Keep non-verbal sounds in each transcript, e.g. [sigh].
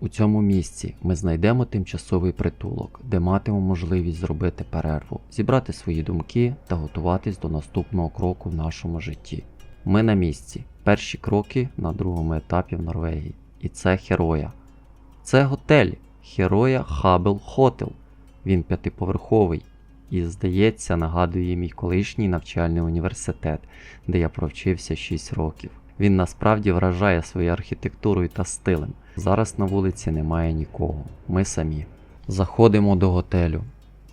у цьому місці ми знайдемо тимчасовий притулок, де матимемо можливість зробити перерву, зібрати свої думки та готуватись до наступного кроку в нашому житті. Ми на місці. Перші кроки на другому етапі в Норвегії. І це Хероя. Це готель Хероя Хабел Хотел. Він п'ятиповерховий і, здається, нагадує мій колишній навчальний університет, де я провчився 6 років. Він насправді вражає своєю архітектурою та стилем. Зараз на вулиці немає нікого. Ми самі. Заходимо до готелю.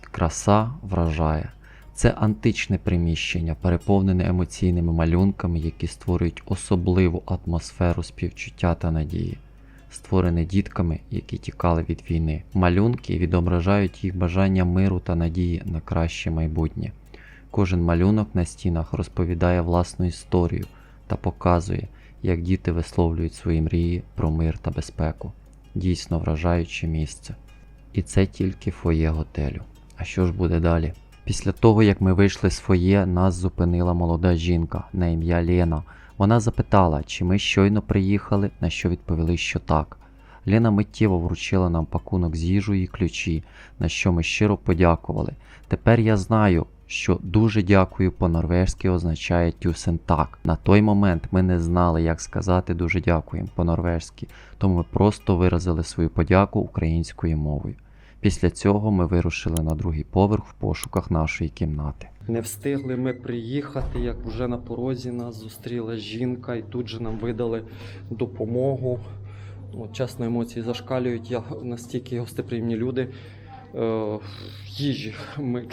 Краса вражає. Це античне приміщення, переповнене емоційними малюнками, які створюють особливу атмосферу співчуття та надії, створене дітками, які тікали від війни. Малюнки відображають їх бажання миру та надії на краще майбутнє. Кожен малюнок на стінах розповідає власну історію та показує, як діти висловлюють свої мрії про мир та безпеку. Дійсно вражаюче місце. І це тільки фоє готелю. А що ж буде далі? Після того, як ми вийшли з фоє, нас зупинила молода жінка на ім'я Лена. Вона запитала, чи ми щойно приїхали, на що відповіли, що так. Лена миттєво вручила нам пакунок з їжею і ключі, на що ми щиро подякували. Тепер я знаю, що дуже дякую по-норвежськи означає тюсен так. На той момент ми не знали, як сказати дуже дякуємо по-норвежськи, тому ми просто виразили свою подяку українською мовою. Після цього ми вирушили на другий поверх в пошуках нашої кімнати. Не встигли ми приїхати, як вже на порозі нас зустріла жінка, і тут же нам видали допомогу. От, чесно, емоції зашкалюють. Я настільки гостеприємні люди. Е, їжі. Ми,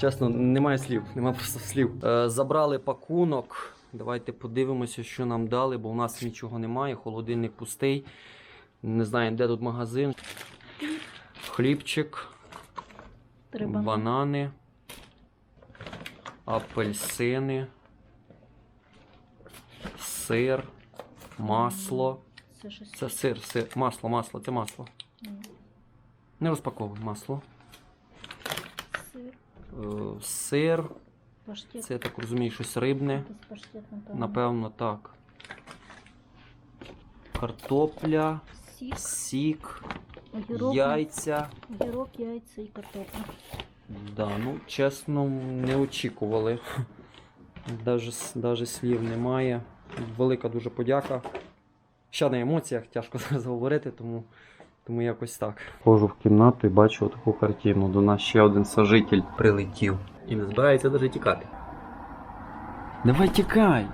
чесно, немає слів, немає просто слів. Е, забрали пакунок. Давайте подивимося, що нам дали, бо у нас нічого немає. Холодильник пустий. Не знаю, де тут магазин. Хлібчик, Три банани. апельсини, сир, масло. Це сир, сир, масло, масло, це масло. Не розпаковуй масло. Сир, Е, Сир, паштет. це я так розумію, щось рибне. Якийсь паштет, напевно. Напевно, так. Картопля, Сік, сік, огірок, яйця. огірок, яйця і картопля. Да, ну чесно, не очікували. Даже, даже слів немає. Велика дуже подяка. Ще на емоціях тяжко [laughs] зараз говорити, тому, тому якось так. Хожу в кімнату і бачу таку картину. До нас ще один сожитель прилетів. І не збирається навіть тікати. Давай тікай!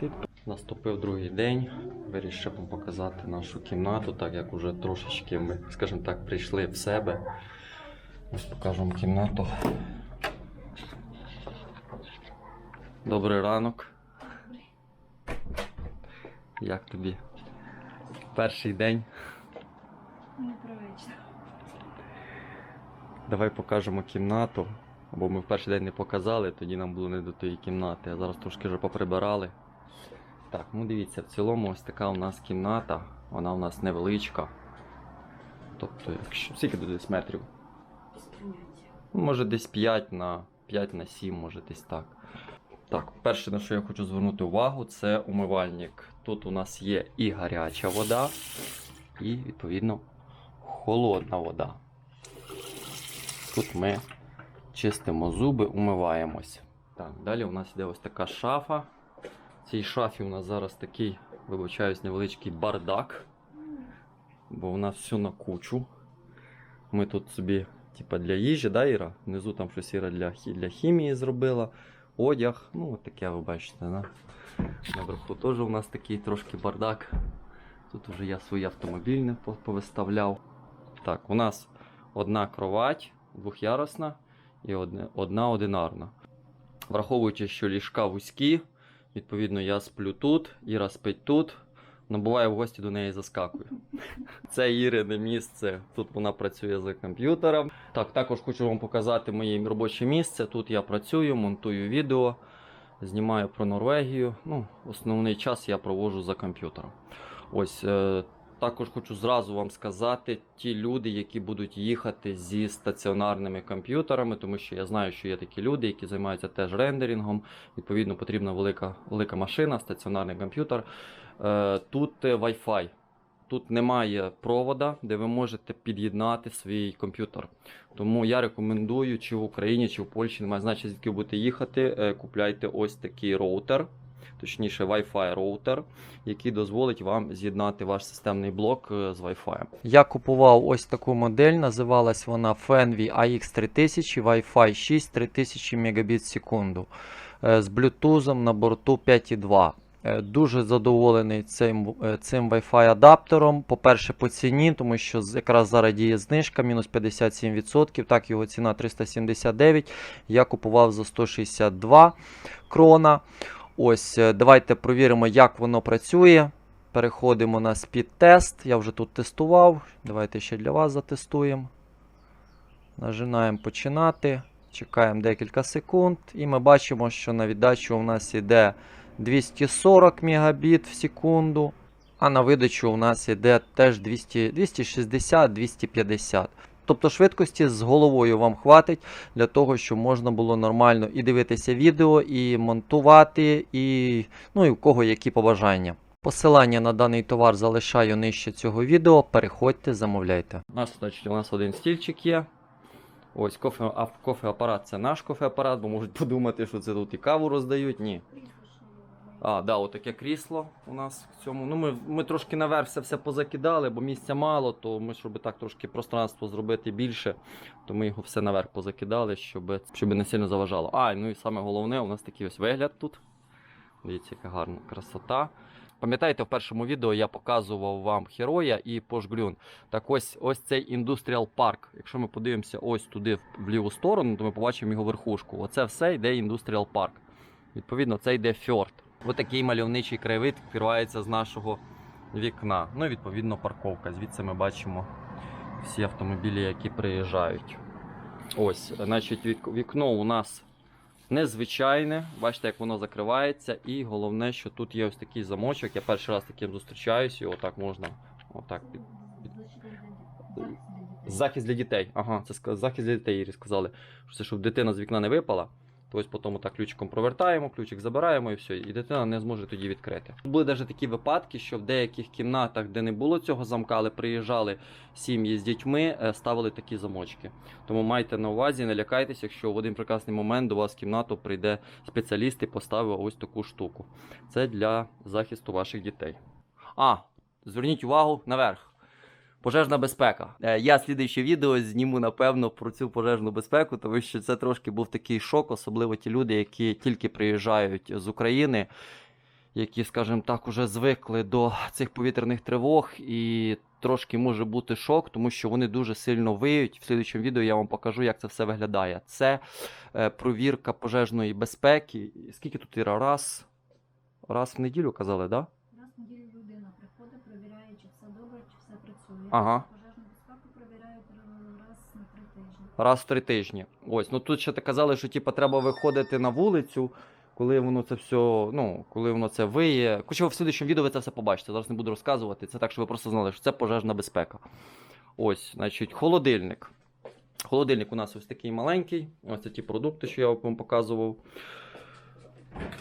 Ти... Наступив другий день. Вирішив вам показати нашу кімнату, так як уже трошечки ми, скажімо так, прийшли в себе. Ось покажемо кімнату. Добрий ранок. Як тобі? Перший день. Непривично. Давай покажемо кімнату. Бо ми в перший день не показали, тоді нам було не до тої кімнати, а зараз трошки вже поприбирали. Так, ну дивіться, в цілому ось така у нас кімната, вона у нас невеличка. Тобто, якщо скільки тут десь метрів? Ну, Може десь 5 на 5 на 7, може десь так. Так, перше, на що я хочу звернути увагу, це умивальник. Тут у нас є і гаряча вода, і, відповідно, холодна вода. Тут ми чистимо зуби, умиваємось. Так, далі у нас йде ось така шафа. В цій шафі у нас зараз такий, вибачаюсь, невеличкий бардак. Бо у нас все на кучу. Ми тут собі, типа, для їжі, да, Іра? Внизу там щось Іра для, для хімії зробила. Одяг, ну от таке ви бачите, да? Наверху теж у нас такий трошки бардак. Тут вже я свої автомобільне по- повиставляв. Так, у нас одна кровать двохярусна і одне, одна одинарна. Враховуючи, що ліжка вузькі, відповідно, я сплю тут, Іра спить тут. Ну, буває, в гості до неї заскакую. [laughs] Це Ірине місце. Тут вона працює за комп'ютером. Так, також хочу вам показати моє робоче місце. Тут я працюю, монтую відео, знімаю про Норвегію. Ну, основний час я проводжу за комп'ютером. Ось е, також хочу зразу вам сказати, ті люди, які будуть їхати зі стаціонарними комп'ютерами, тому що я знаю, що є такі люди, які займаються теж рендерінгом. Відповідно, потрібна велика, велика машина, стаціонарний комп'ютер. Е, Тут е, Wi-Fi. тут немає провода, де ви можете під'єднати свій комп'ютер. Тому я рекомендую, чи в Україні, чи в Польщі, немає значення, звідки будете їхати, е, купляйте ось такий роутер, точніше Wi-Fi роутер, який дозволить вам з'єднати ваш системний блок е, з Wi-Fi. Я купував ось таку модель, називалась вона Fenvi AX3000 Wi-Fi 6 3000 Мбіт секунду е, з Bluetooth на борту 5.2. Е, Дуже задоволений цим, цим Wi-Fi адаптером. По-перше, по ціні, тому що якраз зараз діє знижка, мінус 57%. Так, його ціна 379. Я купував за 162 крона. Ось, е, давайте провіримо, як воно працює. Переходимо на спід-тест. Я вже тут тестував. Давайте ще для вас затестуємо. Нажимаємо починати. Чекаємо декілька секунд. І ми бачимо, що на віддачу у нас йде 240 Мбіт в секунду. А на видачу у нас йде теж 260-250. Тобто швидкості з головою вам хватить для того, щоб можна було нормально і дивитися відео, і монтувати, і ну і у кого які побажання. Посилання на даний товар залишаю нижче цього відео. Переходьте, замовляйте. У нас, значить, у нас один стільчик є. Ось кофе, а кофе-апарат це наш кофе-апарат, бо можуть подумати, що це тут і каву роздають. Ні. А, да, отаке крісло у нас в цьому. Ну, ми, ми трошки наверх все, все позакидали, бо місця мало, то ми, щоб так трошки пространство зробити більше, то ми його все наверх позакидали, щоб, щоб не сильно заважало. А, ну і саме головне, у нас такий ось вигляд тут. Дивіться, яка гарна красота. Пам'ятаєте, в першому відео я показував вам Хероя і Пошглюн. Так ось ось цей індустріал парк. Якщо ми подивимося ось туди в ліву сторону, то ми побачимо його верхушку. Оце все йде індустріал парк. Відповідно, це йде фьорд. Ось такий мальовничий краєвид відкривається з нашого вікна. Ну і відповідно парковка. Звідси ми бачимо всі автомобілі, які приїжджають. Ось, значить, вікно у нас незвичайне. Бачите, як воно закривається. І головне, що тут є ось такий замочок. Я перший раз таким зустрічаюсь, його так можна отак під, Захист для дітей. Ага, це захист для дітей Ірі сказали. Що це щоб дитина з вікна не випала. То ось потім так ключиком провертаємо, ключик забираємо і все, і дитина не зможе тоді відкрити. Були навіть такі випадки, що в деяких кімнатах, де не було цього замка, але приїжджали сім'ї з дітьми, е, ставили такі замочки. Тому майте на увазі, не лякайтеся, якщо в один прекрасний момент до вас в кімнату прийде спеціаліст і поставив ось таку штуку. Це для захисту ваших дітей. А, зверніть увагу наверх. Пожежна безпека. Е, Я слідуюче відео зніму напевно про цю пожежну безпеку, тому що це трошки був такий шок, особливо ті люди, які тільки приїжджають з України, які, скажімо так, уже звикли до цих повітряних тривог, і трошки може бути шок, тому що вони дуже сильно виють. В слідуючому відео я вам покажу, як це все виглядає. Це е, провірка пожежної безпеки. Скільки тут Іра? Раз, раз в неділю казали, так? Да? Раз в неділю людина приходить, перевіряє, чи все добре, чи все працює. Ага. Пожежну безпеку перевіряють раз на три тижні. Раз в три тижні. Ось, ну тут ще так казали, що типу, треба виходити на вулицю, коли воно це все, ну, коли воно це виє. Хоча в слідчому відео ви це все побачите. Зараз не буду розказувати. Це так, щоб ви просто знали, що це пожежна безпека. Ось, значить, холодильник. Холодильник у нас ось такий маленький. Ось це ті продукти, що я вам показував.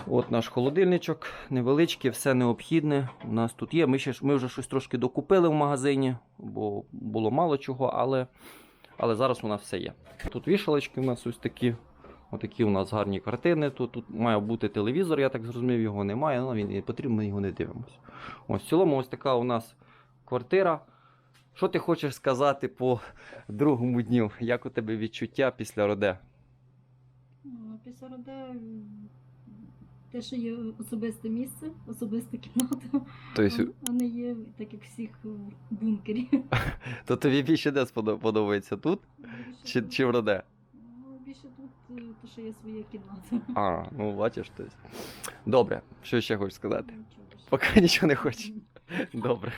От наш холодильничок, невеличкий, все необхідне. У нас тут є. Ми, ще, ми вже щось трошки докупили в магазині, бо було мало чого, але але зараз у нас все є. Тут вішалочки у нас ось такі. Отакі у нас гарні картини. Тут, тут має бути телевізор, я так зрозумів, його немає, ну він не потрібен, ми його не дивимося. Ось в цілому, ось така у нас квартира. Що ти хочеш сказати по другому дню? Як у тебе відчуття після роде? Ну, після роде те, що є особисте місце, особиста кімната, Тобто, а не є так, як всіх в бункері. [laughs] то тобі більше де сподо- подобається тут Більше чи, тут- чи в роде? Ну, більше тут, е, те, що є своя кімната. А, ну бачиш, тобто. Добре, що ще хочеш сказати? Нічого більше. Поки нічого не хочеш. [laughs] Добре.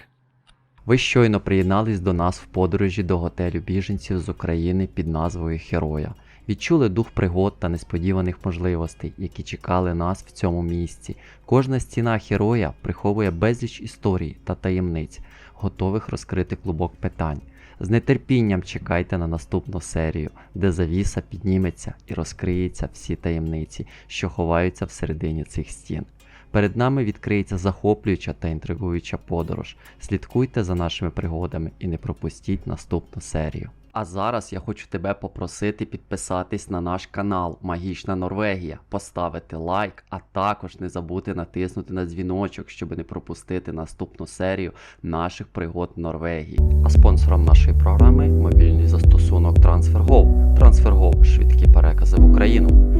Ви щойно приєднались до нас в подорожі до готелю біженців з України під назвою Героя. Відчули дух пригод та несподіваних можливостей, які чекали нас в цьому місці. Кожна стіна героя приховує безліч історій та таємниць, готових розкрити клубок питань. З нетерпінням чекайте на наступну серію, де завіса підніметься і розкриється всі таємниці, що ховаються всередині цих стін. Перед нами відкриється захоплююча та інтригуюча подорож. Слідкуйте за нашими пригодами і не пропустіть наступну серію. А зараз я хочу тебе попросити підписатись на наш канал Магічна Норвегія, поставити лайк, а також не забути натиснути на дзвіночок, щоб не пропустити наступну серію наших пригод в Норвегії. А спонсором нашої програми мобільний застосунок TransferGo. TransferGo – швидкі перекази в Україну.